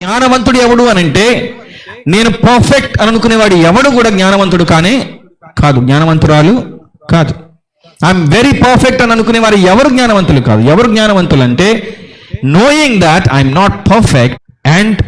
జ్ఞానవంతుడు ఎవడు అని అంటే నేను పర్ఫెక్ట్ అని అనుకునేవాడు ఎవడు కూడా జ్ఞానవంతుడు కానే కాదు. జ్ఞానవంతురాలు కాదు. ఐఎమ్ వెరీ పర్ఫెక్ట్ అని అనుకునేవారు ఎవరు జ్ఞానవంతులు కాదు. ఎవరు జ్ఞానవంతులు అంటే knowing that I'm not perfect and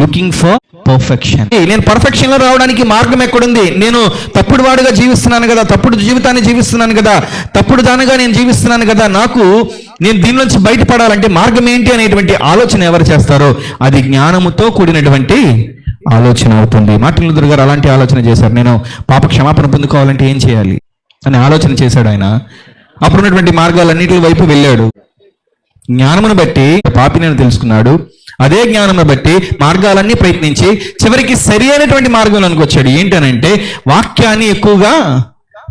looking for perfection నేను పర్ఫెక్షన్లో రావడానికి మార్గం ఎక్కడుంది? నేను తప్పుడు వాడుగా జీవిస్తున్నాను కదా తప్పుడు జీవితాన్ని జీవిస్తున్నాను కదా తప్పుడు దానిగా నేను జీవిస్తున్నాను కదా నాకు నేను దీని నుంచి బయటపడాలంటే మార్గం ఏంటి అనేటువంటి ఆలోచన ఎవరు చేస్తారో అది జ్ఞానముతో కూడినటువంటి ఆలోచన అవుతుంది. మార్టిన్ లూథర్ గారు అలాంటి ఆలోచన చేశారు. నేను పాప క్షమాపణ పొందుకోవాలంటే ఏం చేయాలి? అని ఆలోచన చేశాడు ఆయన. అప్పుడున్నటువంటి మార్గాలన్నింటి వైపు వెళ్ళాడు. జ్ఞానమును బట్టి పాపి నేను తెలుసుకున్నాడు. అదే జ్ఞానము బట్టి మార్గాలన్నీ ప్రయత్నించి చివరికి సరి అయినటువంటి మార్గంలోనికి వచ్చాడు. ఏంటనంటే వాక్యాన్ని ఎక్కువగా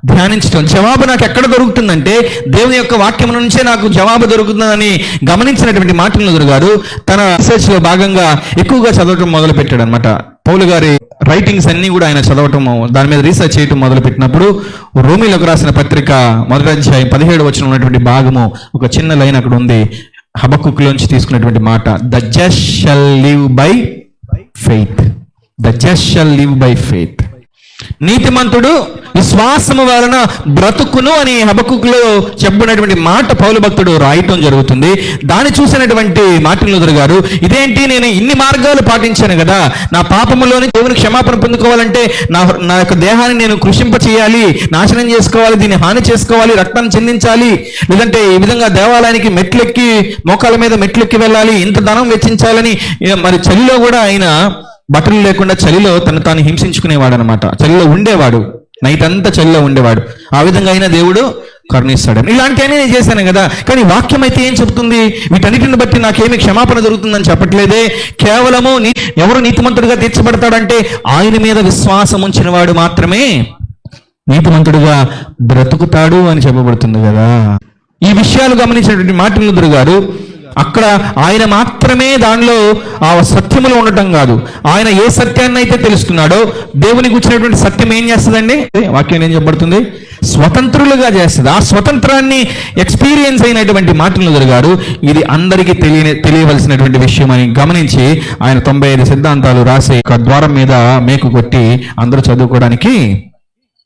ధ్యానించడం జవాబు నాకు ఎక్కడ దొరుకుతుందంటే దేవుని యొక్క వాక్యం నుంచే నాకు జవాబు దొరుకుతుందని గమనించినటువంటి మాటలు గారు తన రీసెర్చ్లో భాగంగా ఎక్కువగా చదవటం మొదలు పెట్టాడు అనమాట పౌలు గారి రైటింగ్స్ అన్ని కూడా ఆయన చదవటం దాని మీద రీసెర్చ్ చేయటం మొదలు పెట్టినప్పుడు రోమిలకు రాసిన పత్రిక మొదటి అధ్యాయం పదిహేడు వచ్చిన ఉన్నటువంటి భాగము ఒక చిన్న లైన్ అక్కడ ఉంది. హబకుక్లోంచి తీసుకున్నటువంటి మాట the just shall live by faith. The just shall live by faith. నీతిమంతుడు విశ్వాసము వలన బ్రతుకును అని హబకుకులో చెప్పినటువంటి మాట పౌలు భక్తుడు రాయటం జరుగుతుంది. దాన్ని చూసినటువంటి మార్టిన్ లూథర్ గారు ఇదేంటి నేను ఇన్ని మార్గాలు పాటించాను కదా? నా పాపములోని దేవుని క్షమాపణ పొందుకోవాలంటే నా నా యొక్క దేహాన్ని నేను కృషింప చేయాలి నాశనం చేసుకోవాలి దీన్ని హాని చేసుకోవాలి రక్తాన్ని చెందించాలి లేదంటే ఈ విధంగా దేవాలయానికి మెట్లెక్కి మోకాల మీద మెట్లెక్కి వెళ్ళాలి ఇంత ధనం వెచ్చించాలని మరి చలిలో కూడా ఆయన బట్టలు లేకుండా చలిలో తను తాను హింసించుకునేవాడు అనమాట చలిలో ఉండేవాడు. నైట్ అంతా చలిలో ఉండేవాడు. ఆ విధంగా అయినా దేవుడు కరుణిస్తాడని. ఇలాంటివన్నీ నేను చేశాను కదా. కానీ వాక్యం అయితే ఏం చెబుతుంది వీటన్నిటిని బట్టి నాకేమి క్షమాపణ జరుగుతుందని చెప్పట్లేదే. కేవలము నీ ఎవరు నీతిమంతుడిగా తీర్చబడతాడంటే ఆయన మీద విశ్వాసం ఉంచిన వాడు మాత్రమే నీతిమంతుడిగా బ్రతుకుతాడు అని చెప్పబడుతుంది కదా. ఈ విషయాలు గమనించినటువంటి మార్టిన్ లూథర్ గారు అక్కడ ఆయన మాత్రమే దానిలో ఆ సత్యములో ఉండటం కాదు. ఆయన ఏ సత్యాన్ని అయితే తెలుస్తున్నాడో దేవుని కూర్చున్నటువంటి సత్యం ఏం చేస్తుందండి? వాక్యం ఏం చెప్పబడుతుంది? స్వతంత్రులుగా చేస్తుంది. ఆ స్వతంత్రాన్ని ఎక్స్పీరియన్స్ అయినటువంటి మార్టిన్ లూథర్ గారు ఇది అందరికీ తెలియ తెలియవలసినటువంటి విషయం అని గమనించి ఆయన తొంభై ఐదు సిద్ధాంతాలు రాసి ఒక ద్వారం మీద మేకు కొట్టి అందరూ చదువుకోవడానికి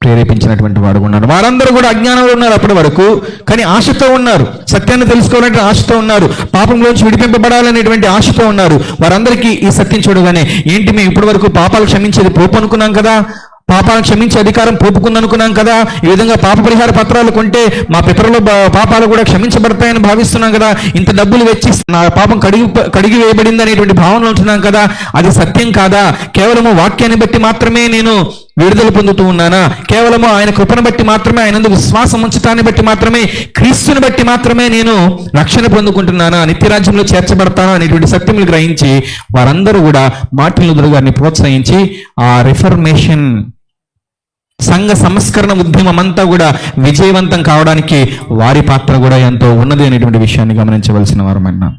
ప్రేరేపించినటువంటి వాడు ఉన్నారు. వారందరూ కూడా అజ్ఞానంలో ఉన్నారు అప్పటి వరకు. కానీ ఆశతో ఉన్నారు. సత్యాన్ని తెలుసుకోవాలంటే ఆశతో ఉన్నారు. పాపంలోంచి విడిపింపబడాలనేటువంటి ఆశతో ఉన్నారు. వారందరికీ ఈ సత్యం చూడగానే ఏంటి మేము ఇప్పటి వరకు పాపాలు క్షమించేది పోపు అనుకున్నాం కదా? పాపాలను క్షమించే అధికారం పోపుకుందనుకున్నాం కదా? ఈ విధంగా పాప పరిహార పత్రాలు కొంటే మా పితరుల పాపాలు కూడా క్షమించబడతాయని భావిస్తున్నాం కదా? ఇంత డబ్బులు వెచ్చి నా పాపం కడిగి కడిగి వేయబడింది అనేటువంటి భావనలో ఉంటున్నాం కదా? అది సత్యం కాదా? కేవలము వాక్యాన్ని బట్టి మాత్రమే నేను విడుదల పొందుతూ ఉన్నానా? కేవలము ఆయన కృపను బట్టి మాత్రమే ఆయన విశ్వాసం ఉంచటాన్ని బట్టి మాత్రమే క్రీస్తుని బట్టి మాత్రమే నేను రక్షణ పొందుకుంటున్నానా? నిత్యరాజ్యంలో చేర్చబడతానా? అనేటువంటి సత్యములు గ్రహించి వారందరూ కూడా మార్టిన్ లూథర్ గారిని ప్రోత్సహించి ఆ రిఫర్మేషన్ సంఘ సంస్కరణ ఉద్యమం అంతా కూడా విజయవంతం కావడానికి వారి పాత్ర కూడా ఎంతో ఉన్నది అనేటువంటి విషయాన్ని గమనించవలసిన వారమన్నా